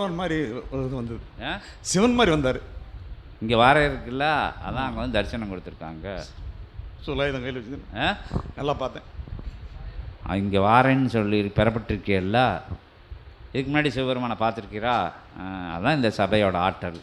சிவபெருமான் மாதிரி வந்தது. சிவன் மாதிரி வந்தார். இங்கே வார இருக்குல்ல? அதான் அங்கே வந்து தரிசனம் கொடுத்துருக்காங்க. சொல்லாயுதம் கையில் வச்சு நல்லா பார்த்தேன். இங்கே வாரேன்னு சொல்லி பெறப்பட்டிருக்கேல்ல? இதுக்கு முன்னாடி சிவபெருமானை பார்த்துருக்கீரா ஆ, அதான் இந்த சபையோட ஆற்றல்.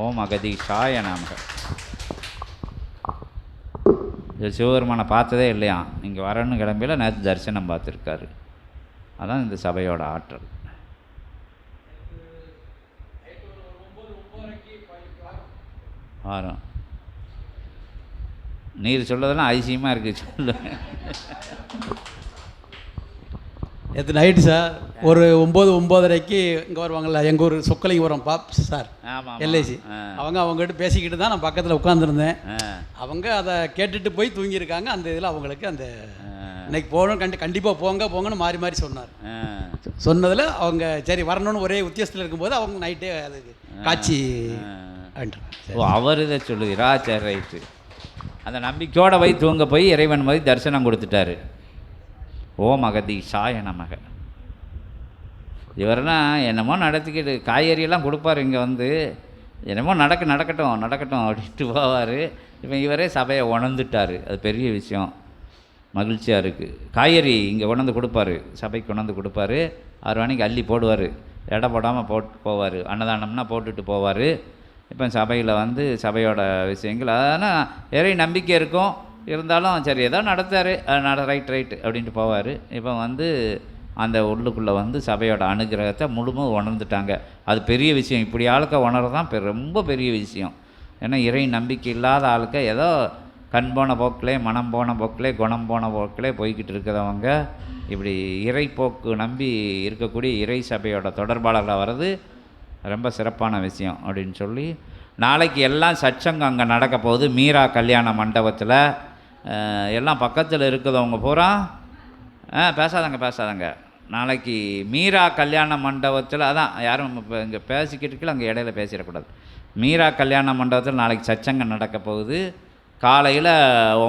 ஓம் அகதீஷாய நமக. இது சிவபெருமானை பார்த்ததே இல்லையா இங்கே வரேன்னு கிளம்பியில் நேற்று தரிசனம் பார்த்துருக்காரு. அதான் இந்த சபையோட ஆற்றல். வரும். நீர் சொல்லதெல்லாம் அதிசயமாக இருக்குது சொல்லு. நேற்று நைட்டு சார் ஒரு ஒம்பது ஒம்போதரைக்கு இங்கே வருவாங்கல்ல எங்கள் ஊர் சொக்கலிங்கபுரம் பாப் சார் எல்ஐசி. அவங்க அவங்ககிட்ட பேசிக்கிட்டு தான் நான் பக்கத்தில் உட்காந்துருந்தேன் அவங்க அதை கேட்டுட்டு போய் தூங்கியிருக்காங்க அந்த இதில் அவங்களுக்கு அந்த. இன்னைக்கு போகணும் கண்டி கண்டிப்பாக போங்க போங்கன்னு மாறி மாறி சொன்னார். சொன்னதில் அவங்க சரி வரணும்னு ஒரே உத்தியோகத்தில் இருக்கும்போது அவங்க நைட்டே அதுக்கு காட்சி ஓ அவர் இதை சொல்லுகிறா சரி ரைட்டு அந்த நம்பிக்கையோடு போய் தூங்க போய் இறைவன் போய் தரிசனம் கொடுத்துட்டாரு. ஓ மகதி சாய நமக இவர்னா என்னமோ நடத்திக்கிட்டு காய்கறியெல்லாம் கொடுப்பாரு இங்கே வந்து. என்னமோ நடக்க நடக்கட்டும் நடக்கட்டும் அப்படின்ட்டு போவார். இப்போ இவரே சபையை உணர்ந்துட்டார். அது பெரிய விஷயம். மகிழ்ச்சியாக இருக்குது காய்கறி இங்கே கொண்டாந்து கொடுப்பாரு. சபைக்கு கொண்டாந்து கொடுப்பாரு. ஆறு மணிக்கு அள்ளி போடுவார். எடை போடாமல் போட்டு போவார். அன்னதானம்னா போட்டுட்டு போவார். இப்போ சபையில் வந்து சபையோட விஷயங்கள். ஆனால் இறை நம்பிக்கை இருக்கும். இருந்தாலும் சரி ஏதோ நடத்தார். நட ரைட் ரைட் அப்படின்ட்டு போவார். இப்போ வந்து அந்த உள்ளுக்குள்ளே வந்து சபையோட அனுகிரகத்தை முழுமும் உணர்ந்துட்டாங்க. அது பெரிய விஷயம். இப்படி ஆளுக்க உணர்றது தான் ரொம்ப பெரிய விஷயம். ஏன்னா இறை நம்பிக்கை இல்லாத ஆளுக்க ஏதோ கண் போன போக்கிலே மனம் போன போக்கிலே குணம் போன போக்கிலே போய்கிட்டு இருக்கிறவங்க இப்படி இறை போக்கு நம்பி இருக்கக்கூடிய இறை சபையோட தொடர்பாளர்களாக வர்றது ரொம்ப சிறப்பான விஷயம் அப்படின்னு சொல்லி நாளைக்கு எல்லாம் சச்சங்கம் அங்கே நடக்க போகுது. மீரா கல்யாண மண்டபத்தில். எல்லாம் பக்கத்தில் இருக்கிறவங்க பூரா ஆ பேசாதங்க பேசாதங்க. நாளைக்கு மீரா கல்யாண மண்டபத்தில் அதான் யாரும் இப்போ இங்கே பேசிக்கிட்டு இருக்கல அங்கே இடையில பேசிடக்கூடாது. மீரா கல்யாண மண்டபத்தில் நாளைக்கு சச்சங்கம் நடக்க போகுது. காலையில்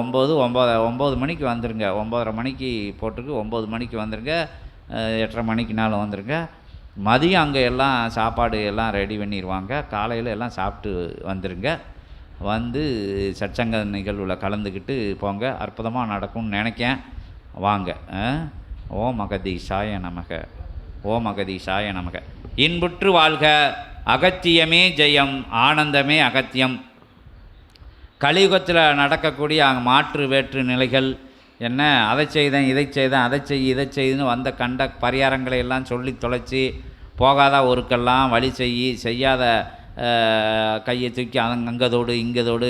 ஒம்பது ஒம்பது ஒம்பது மணிக்கு வந்துடுங்க ஒம்பதரை மணிக்கு போட்டுக்கு ஒம்பது மணிக்கு வந்துடுங்க எட்டரை மணிக்குனாலும் வந்துடுங்க மதியம் அங்கே எல்லாம் சாப்பாடு எல்லாம் ரெடி பண்ணிடுவாங்க காலையில் எல்லாம் சாப்பிட்டு வந்துடுங்க வந்து சச்சங்க நிகழ்வில் கலந்துக்கிட்டு போங்க. அற்புதமாக நடக்கும்னு நினைக்கேன். வாங்க. ஓ மகதி சாய நமக. ஓ சாய நமக. இன்புற்று வாழ்க. அகத்தியமே ஜெயம். ஆனந்தமே அகத்தியம். கலியுகத்தில் நடக்கக்கூடிய மாற்று வேற்று நிலைகள் என்ன? அதை செய்தேன் இதை செய்தேன் அதை செய் இதை செய்துன்னு வந்த கண்ட பரிகாரங்களை எல்லாம் சொல்லி தொலைச்சி போகாத ஒருக்கெல்லாம் வழி செய் செய்யாத கையை தூக்கி அங் அங்கதோடு இங்கதோடு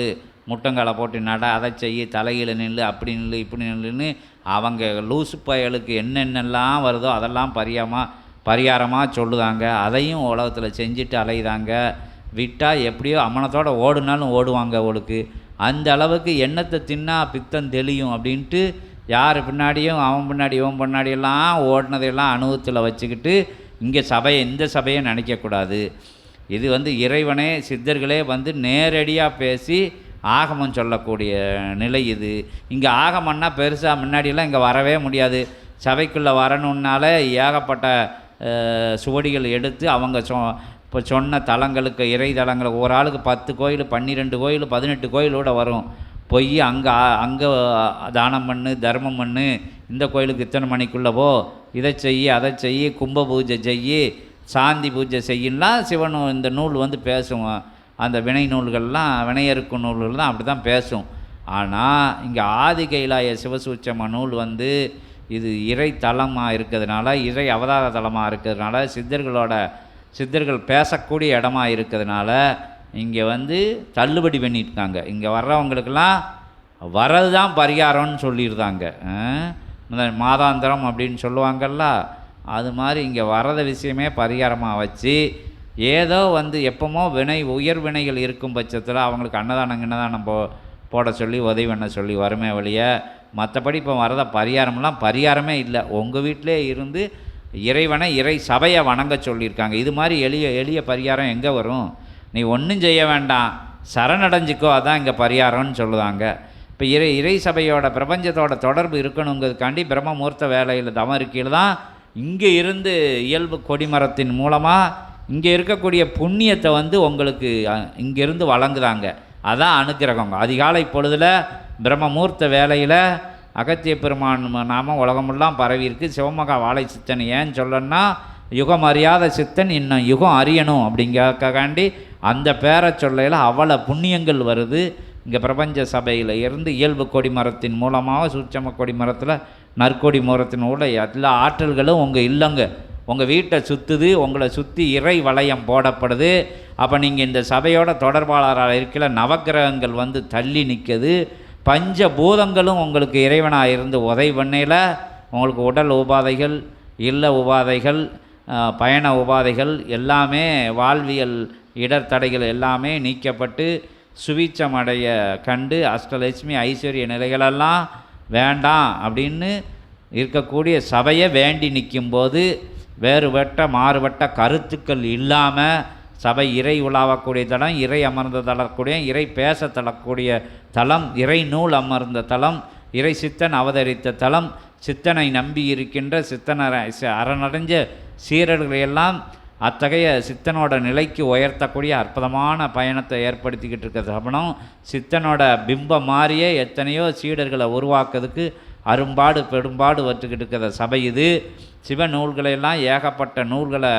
முட்டங்காலை போட்டு நட அதை செய்ய தலையில் நில்லு அப்படி நில்லு இப்படி நில்லுன்னு அவங்க லூசு பயலுக்கு என்னென்னலாம் வருதோ அதெல்லாம் பரியாமல் பரிகாரமாக சொல்லுதாங்க. அதையும் உலகத்தில் செஞ்சுட்டு அலையுதாங்க. விட்டால் எப்படியோ அமனத்தோடு ஓடுனாலும் ஓடுவாங்க அவளுக்கு. அந்த அளவுக்கு எண்ணத்தை தின்னா பித்தம் தெளியும் அப்படின்ட்டு யார் பின்னாடியும் அவன் பின்னாடி இவன் பின்னாடியெல்லாம் ஓடினதையெல்லாம் அனுபவத்தில் வச்சுக்கிட்டு இங்கே சபையை இந்த சபையை நினைக்கக்கூடாது. இது வந்து இறைவனே சித்தர்களே வந்து நேரடியாக பேசி ஆகமம் சொல்லக்கூடிய நிலை இது. இங்கே ஆகமன்னா பெருசாக முன்னாடியெல்லாம் இங்கே வரவே முடியாது. சபைக்குள்ளே வரணுன்னால ஏகப்பட்ட சுவடிகள் எடுத்து அவங்க சொ இப்போ சொன்ன தலங்களுக்கு இறை தலங்கள் ஒரு ஆளுக்கு பத்து கோயில் பன்னிரெண்டு கோயில் பதினெட்டு கோயிலோட வரும். போய் அங்கே அங்கே தானம் பண்ணு தர்மம் பண்ணு இந்த கோயிலுக்கு இத்தனை மணிக்குள்ளவோ இதை செய் அதை செய் கும்ப பூஜை செய் சாந்தி பூஜை செய்யலாம் சிவன் இந்த நூல் வந்து பேசும் அந்த வினை நூல்கள்லாம் வினையறுக்கும் நூல்கள் தான் அப்படி தான் பேசும். ஆனால் இங்கே ஆதி கைலாய சிவசூச்சம நூல் வந்து இது இறை தலமாக இருக்கிறதுனால இறை அவதார தலமாக இருக்கிறதுனால சித்தர்களோட சித்தர்கள் பேசக்கூடிய இடமா இருக்கிறதுனால இங்கே வந்து தள்ளுபடி பண்ணியிருக்காங்க இங்கே வர்றவங்களுக்கெல்லாம் வரது தான் பரிகாரம்னு சொல்லியிருந்தாங்க. மாதாந்திரம் அப்படின்னு சொல்லுவாங்கல்ல அது மாதிரி இங்கே வரத விஷயமே பரிகாரமாக வச்சு ஏதோ வந்து எப்பமோ வினை உயர் வினைகள் இருக்கும் பட்சத்தில் அவங்களுக்கு அன்னதானம் கின்னதானம் போ போட சொல்லி உதவி பண்ண சொல்லி வறுமை வழியை மற்றபடி இப்போ வரத பரிகாரம்லாம் பரிகாரமே இல்லை. உங்கள் வீட்டிலே இருந்து இறைவனை இறை சபையை வணங்க சொல்லியிருக்காங்க. இது மாதிரி எளிய எளிய பரிகாரம் எங்கே வரும்? நீ ஒன்றும் செய்ய வேண்டாம். சரணடைஞ்சிக்கோ அதான் இங்கே பரிகாரம்னு சொல்லுவாங்க இப்போ இறை இறை சபையோட பிரபஞ்சத்தோட தொடர்பு இருக்கணுங்கிறதுக்காண்டி பிரம்மமூர்த்த வேலையில் தவம் இருக்கையில் தான் இங்கே இருந்து இயல்பு கொடிமரத்தின் மூலமாக இங்கே இருக்கக்கூடிய புண்ணியத்தை வந்து உங்களுக்கு இங்கேருந்து வழங்குறாங்க அதான் அனுக்கிரகம் அதிகாலை பொழுதில் பிரம்மமூர்த்த வேலையில் அகத்திய பெருமான் நாம உலகமெல்லாம் பரவி இருக்கு சிவமகா வாழை சித்தன் ஏன்னு சொல்லணும்னா யுகம் அறியாத சித்தன் இன்னும் யுகம் அறியணும் அப்படிங்கிறக்காண்டி அந்த பேரை சொல்லையில் அவ்வளோ புண்ணியங்கள் வருது. இங்கே பிரபஞ்ச சபையில் இருந்து இயல்பு கொடி மரத்தின் மூலமாக சூட்சம கொடி மரத்தில் நற்கொடி மரத்தின் உள்ள எல்லா ஆற்றல்களும் உங்கள் இல்லைங்க. உங்கள் வீட்டை சுற்றுது உங்களை சுற்றி இறை வளையம் போடப்படுது. அப்போ நீங்கள் இந்த சபையோட தொடர்பாளராக இருக்கிற நவக்கிரகங்கள் வந்து தள்ளி நிற்குது பஞ்ச பூதங்களும் உங்களுக்கு இறைவனாக இருந்து உதவி பண்ணையில் உங்களுக்கு உடல் உபாதைகள் இல்ல உபாதைகள் பயண உபாதைகள் எல்லாமே வாழ்வியல் இடர்தடைகள் எல்லாமே நீக்கப்பட்டு சுவீச்சமடைய கண்டு அஷ்டலட்சுமி ஐஸ்வர்ய நிலைகளெல்லாம் வேண்டாம் அப்படின்னு இருக்கக்கூடிய சபையை வேண்டி நிற்கும்போது வேறுபட்ட மாறுபட்ட கருத்துக்கள் இல்லாமல் சபை இறை உலாவக்கூடிய தளம் இறை அமர்ந்து தளக்கூடிய இறை பேச தளக்கூடிய தலம் இறை நூல் அமர்ந்த தலம் இறை சித்தன் அவதரித்த தலம் சித்தனை நம்பி இருக்கின்ற சித்தனரை ச- அறனடைஞ்ச அத்தகைய சித்தனோட நிலைக்கு உயர்த்தக்கூடிய அற்புதமான பயணத்தை ஏற்படுத்திக்கிட்டு இருக்க சபனம் சித்தனோட பிம்பம் மாறியே எத்தனையோ சீடர்களை உருவாக்குறதுக்கு அரும்பாடு பெரும்பாடு வச்சுக்கிட்டு இருக்கிற சபை இது. சிவ நூல்களையெல்லாம் ஏகப்பட்ட நூல்களை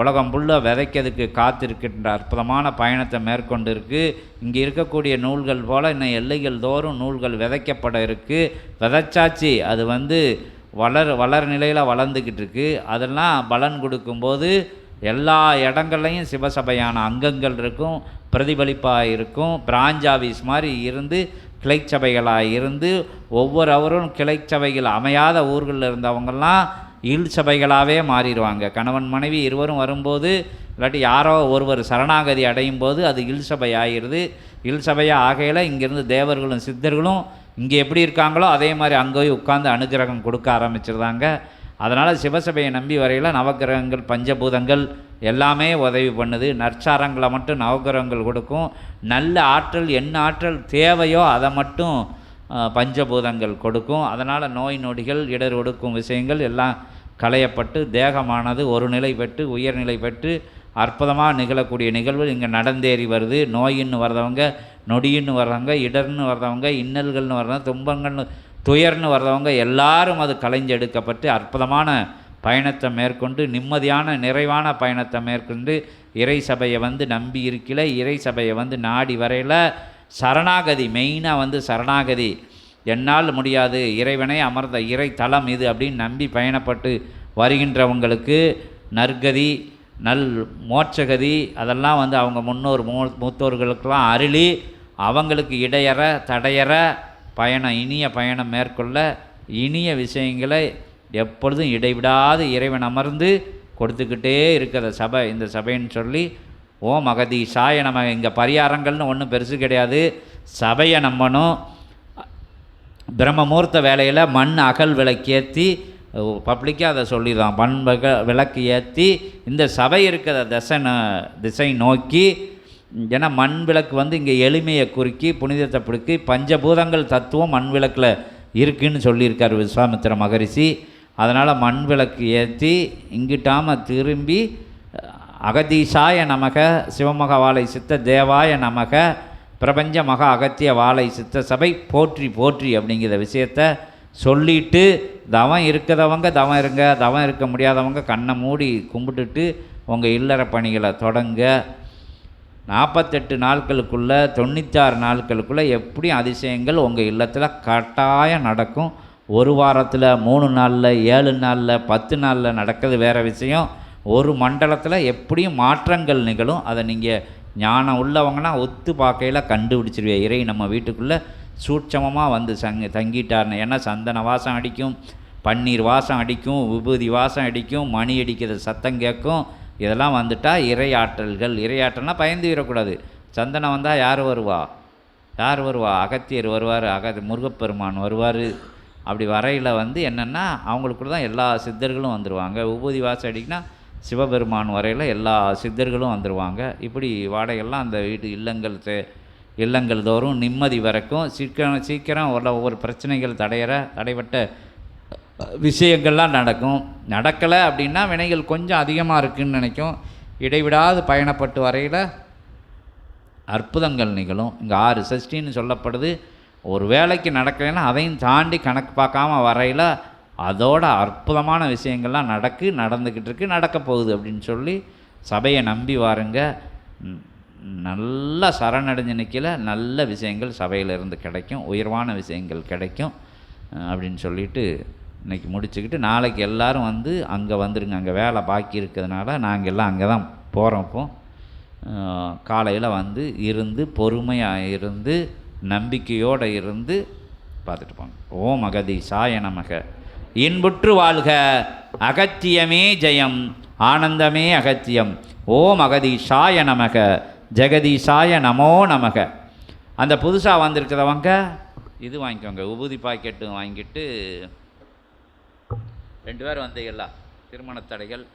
உலகம் ஃபுல்லாக விதைக்கிறதுக்கு காத்திருக்கின்ற அற்புதமான பயணத்தை மேற்கொண்டு இருக்குது இங்கே இருக்கக்கூடிய நூல்கள் போல் இன்னும் எல்லைகள் தோறும் நூல்கள் விதைக்கப்பட இருக்குது விதைச்சாச்சு. அது வந்து வளர் வளர் நிலையில் வளர்ந்துக்கிட்டு இருக்குது அதெல்லாம் பலன் கொடுக்கும்போது எல்லா இடங்கள்லையும் சிவசபையான அங்கங்கள் இருக்கும் பிரதிபலிப்பாக இருக்கும். பிராஞ்ச் ஆஃபீஸ் மாதிரி இருந்து கிளைச்சபைகளாக இருந்து ஒவ்வொரு அவரும் கிளைச்சபைகள் அமையாத ஊர்களில் இருந்தவங்கெல்லாம் இல் சபைகளாகவே மாறிடுவாங்க. கணவன் மனைவி இருவரும் வரும்போது இல்லாட்டி யாரோ ஒருவர் சரணாகதி அடையும் போது அது இல் சபை ஆகிடுது இல் சபையாக ஆகையில் இங்கேருந்து தேவர்களும் சித்தர்களும் இங்கே எப்படி இருக்காங்களோ அதே மாதிரி அங்கே போய் உட்காந்து அனுகிரகம் கொடுக்க ஆரம்பிச்சிருந்தாங்க. அதனால் சிவசபையை நம்பி வரையில் நவக்கிரகங்கள் பஞ்சபூதங்கள் எல்லாமே உதவி பண்ணுது. நற்சாரங்களை மட்டும் நவக்கிரகங்கள் கொடுக்கும். நல்ல ஆற்றல் என்ன ஆற்றல் தேவையோ அதை மட்டும் பஞ்சபூதங்கள் கொடுக்கும். அதனால் நோய் நொடிகள் இடர் ஒடுக்கும் விஷயங்கள் எல்லாம் களையப்பட்டு தேகமானது ஒரு நிலை பெற்று உயர்நிலை பெற்று அற்புதமாக நிகழக்கூடிய நிகழ்வு இங்கே நடந்தேறி வருது. நோயின்னு வர்றவங்க நொடின்னு வர்றவங்க இடர்னு வர்றவங்க இன்னல்கள்னு வர்றவங்க துன்பங்கள்னு துயர்னு வர்றவங்க எல்லாரும் அது களைஞ்செடுக்கப்பட்டு அற்புதமான பயணத்தை மேற்கொண்டு நிம்மதியான நிறைவான பயணத்தை மேற்கொண்டு இறை சபையை வந்து நம்பி இருக்கல இறை சபையை வந்து நாடி வரையில். சரணாகதி மெயினாக வந்து சரணாகதி. என்னால் முடியாது. இறைவனை அமர்ந்த இறை தளம் இது அப்படின்னு நம்பி பயணப்பட்டு வருகின்றவங்களுக்கு நற்கதி நல் மோட்சகதி அதெல்லாம் வந்து அவங்க முன்னோர் மூ மூத்தோர்களுக்கெல்லாம் அருளி அவங்களுக்கு இடையற தடையற பயணம் இனிய பயணம் மேற்கொள்ள இனிய விஷயங்களை எப்பொழுதும் இடைவிடாது இறைவன் அமர்ந்து கொடுத்துக்கிட்டே இருக்கிற சபை இந்த சபைன்னு சொல்லி ஓம் அகதீஷாய நம்ம இங்கே பரிகாரங்கள்னு ஒன்றும் பெருசு கிடையாது. சபையை நம்பணும். பிரம்மமூர்த்த வேலையில் மண் அகல் விளக்கேற்றி பப்ளிக்காக அதை சொல்லிடுறான் மண் விளக்கு ஏற்றி இந்த சபை இருக்கிற திசை திசை நோக்கி ஏன்னா மண் விளக்கு வந்து இங்கே எளிமையை குறுக்கி புனிதத்தை பிடிக்கி பஞ்சபூதங்கள் தத்துவம் மண் விளக்கில் இருக்குன்னு சொல்லியிருக்கார் விஸ்வாமித்திர மகரிஷி. அதனால் மண் விளக்கு ஏற்றி இங்கிட்டாமல் திரும்பி அகதீஷாய நமக சிவமக வாழை சித்த தேவாய நமக பிரபஞ்ச மகா அகத்திய வாழை சித்த சபை போற்றி போற்றி அப்படிங்கிற விஷயத்த சொல்லிட்டு தவம் இருக்கிறவங்க தவம் இருங்க தவம் இருக்க முடியாதவங்க கண்ணை மூடி கும்பிட்டுட்டு உங்கள் இல்லற பணிகளை தொடங்க. நாற்பத்தெட்டு நாட்களுக்குள்ளே தொண்ணூத்தாறு நாட்களுக்குள்ளே எப்படியும் அதிசயங்கள் உங்கள் இல்லத்தில் கட்டாயம் நடக்கும். ஒரு வாரத்தில் மூணு நாளில் ஏழு நாளில் பத்து நாளில் நடக்கிறது வேறு விஷயம். ஒரு மண்டலத்தில் எப்படியும் மாற்றங்கள் நிகழும். அதை நீங்கள் ஞானம் உள்ளவங்கன்னா ஒத்து பார்க்கையில் கண்டுபிடிச்சிருவே இறை நம்ம வீட்டுக்குள்ளே சூட்சமமாக வந்து சங்க தங்கிட்டார்னு ஏன்னா சந்தன வாசம் அடிக்கும் பன்னீர் வாசம் அடிக்கும் விபூதி வாசம் அடிக்கும் மணி அடிக்கிற சத்தம் கேட்கும். இதெல்லாம் வந்துட்டால் இறையாற்றல்கள் இரையாற்றல்னால் பயந்து விடக்கூடாது சந்தனம் வந்தால் யார் வருவா? யார் வருவா? அகத்தியர் வருவார் அக முருகப்பெருமான் வருவார். அப்படி வரையில் வந்து என்னென்னா அவங்களுக்குள்ள தான் எல்லா சித்தர்களும் வந்துடுவாங்க உபூதி வாசம் அடிக்குன்னா சிவபெருமான் வரையில் எல்லா சித்தர்களும் வந்துடுவாங்க இப்படி வாடகையெல்லாம் அந்த வீட்டு இல்லங்கள் இல்லங்கள் தோறும் நிம்மதி வரைக்கும் சீக்கிரம் சீக்கிரம் உள்ள ஒவ்வொரு பிரச்சனைகள் தடையிற தடைப்பட்ட விஷயங்கள்லாம் நடக்கும். நடக்கலை அப்படின்னா வினைகள் கொஞ்சம் அதிகமாக இருக்குன்னு நினைக்கும். இடைவிடாது பயணப்பட்டு வரையில் அற்புதங்கள் நிகழும். இங்கே ஆறு சஷ்டின்னு சொல்லப்படுது. ஒரு வேலைக்கு நடக்கலைன்னா அதையும் தாண்டி கணக்கு பார்க்காம வரையில் அதோட அற்புதமான விஷயங்கள்லாம் நடக்கு நடந்துக்கிட்டு இருக்கு நடக்க போகுது அப்படின்னு சொல்லி சபையை நம்பி வாருங்க. நல்லா சரணடைஞ்சு நிற்கல நல்ல விஷயங்கள் சபையிலிருந்து கிடைக்கும் உயர்வான விஷயங்கள் கிடைக்கும் அப்படின்னு சொல்லிட்டு இன்னைக்கு முடிச்சுக்கிட்டு நாளைக்கு எல்லோரும் வந்து அங்கே வந்துடுங்க அங்கே வேலை பாக்கி இருக்கிறதுனால நாங்கள் எல்லாம் அங்கே தான் போகிறோம் இப்போ. காலையில் வந்து இருந்து பொறுமையாக இருந்து நம்பிக்கையோடு இருந்து பார்த்துட்டு போங்க. ஓம் அகதீசாய நமக. இன்புற்று வாழ்க. அகத்தியமே ஜெயம் ஆனந்தமே அகத்தியம். ஓம் அகதீஷாய நமக. ஜெகதீஷாய நமோ நமக. அந்த புதுசாக வந்திருக்கிறவங்க இது வாங்கிக்கோங்க. உபூதி பாக்கெட்டு வாங்கிட்டு ரெண்டு பேரும் வந்தீங்களா திருமணத்தடைகள்